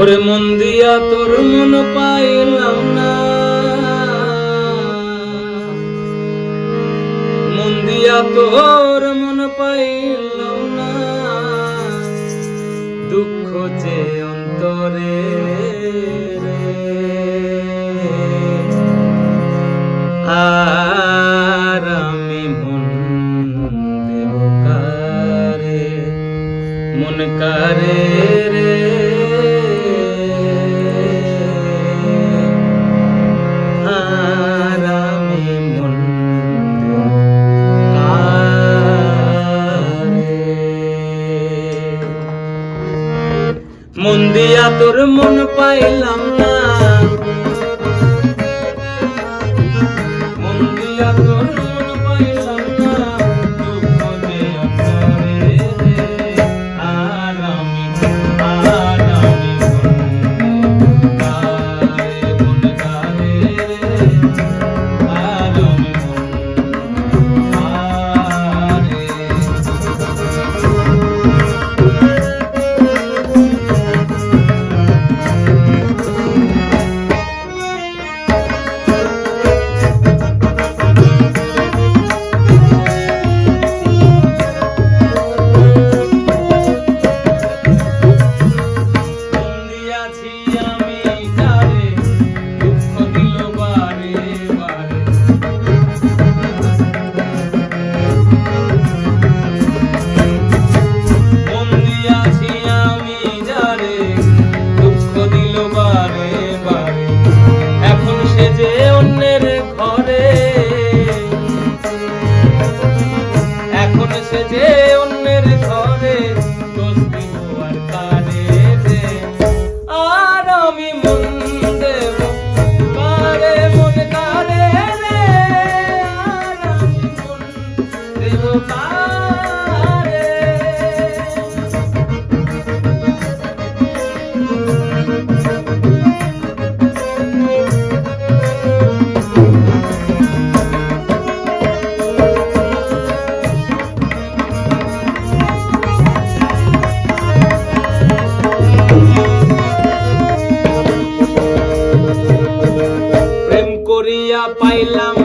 ওরে মন দিয়া তোর মন পাইলাম না। মন দিয়া তোর মন পাইলাম না। দুঃখ যে অন্তরে আর মন দিয়া তোর মন পাইলাম না। মন দিয়া তোর মন পাইলাম এখন সে যে অন্যের ঘরে আর আমি মন দেব কারে মন কারে রে আর আমি মন দেব la